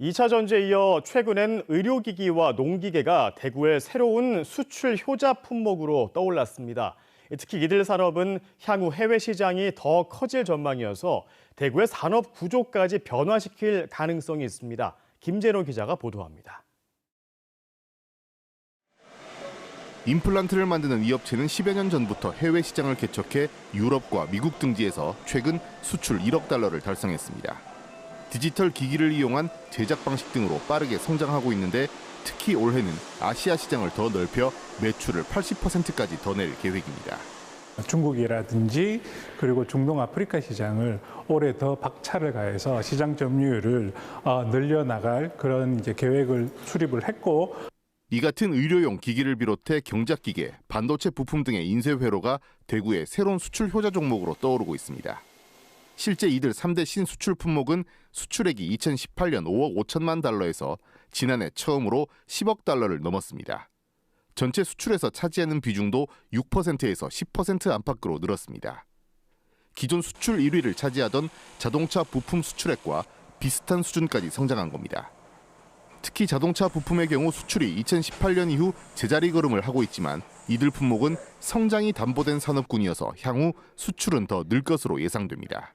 2차 전지에 이어 최근엔 의료기기와 농기계가 대구의 새로운 수출 효자 품목으로 떠올랐습니다. 특히 이들 산업은 향후 해외 시장이 더 커질 전망이어서 대구의 산업 구조까지 변화시킬 가능성이 있습니다. 김재로 기자가 보도합니다. 임플란트를 만드는 이 업체는 10여 년 전부터 해외 시장을 개척해 유럽과 미국 등지에서 최근 수출 1억 달러를 달성했습니다. 디지털 기기를 이용한 제작 방식 등으로 빠르게 성장하고 있는데 특히 올해는 아시아 시장을 더 넓혀 매출을 80%까지 더 낼 계획입니다. 중국이라든지 그리고 중동 아프리카 시장을 올해 더 박차를 가해서 시장 점유율을 어, 늘려나갈 그런 이제 계획을 수립을 했고 이 같은 의료용 기기를 비롯해 경작기계, 반도체 부품 등의 인쇄 회로가 대구의 새로운 수출 효자 종목으로 떠오르고 있습니다. 실제 이들 3대 신수출 품목은 수출액이 2018년 5억 5천만 달러에서 지난해 처음으로 10억 달러를 넘었습니다. 전체 수출에서 차지하는 비중도 6%에서 10% 안팎으로 늘었습니다. 기존 수출 1위를 차지하던 자동차 부품 수출액과 비슷한 수준까지 성장한 겁니다. 특히 자동차 부품의 경우 수출이 2018년 이후 제자리 걸음을 하고 있지만 이들 품목은 성장이 담보된 산업군이어서 향후 수출은 더 늘 것으로 예상됩니다.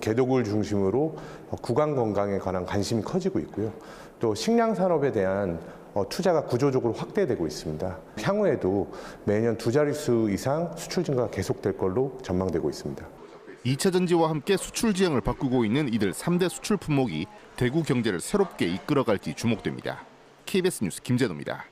개독을 중심으로 구강 건강에 관한 관심이 커지고 있고요. 또 식량 산업에 대한 어, 투자가 구조적으로 확대되고 있습니다. 향후에도 매년 두 자릿수 이상 수출 증가가 계속될 걸로 전망되고 있습니다. 2차 전지와 함께 수출 지형을 바꾸고 있는 이들 3대 수출 품목이 대구 경제를 새롭게 이끌어갈지 주목됩니다. KBS 뉴스 김재노입니다.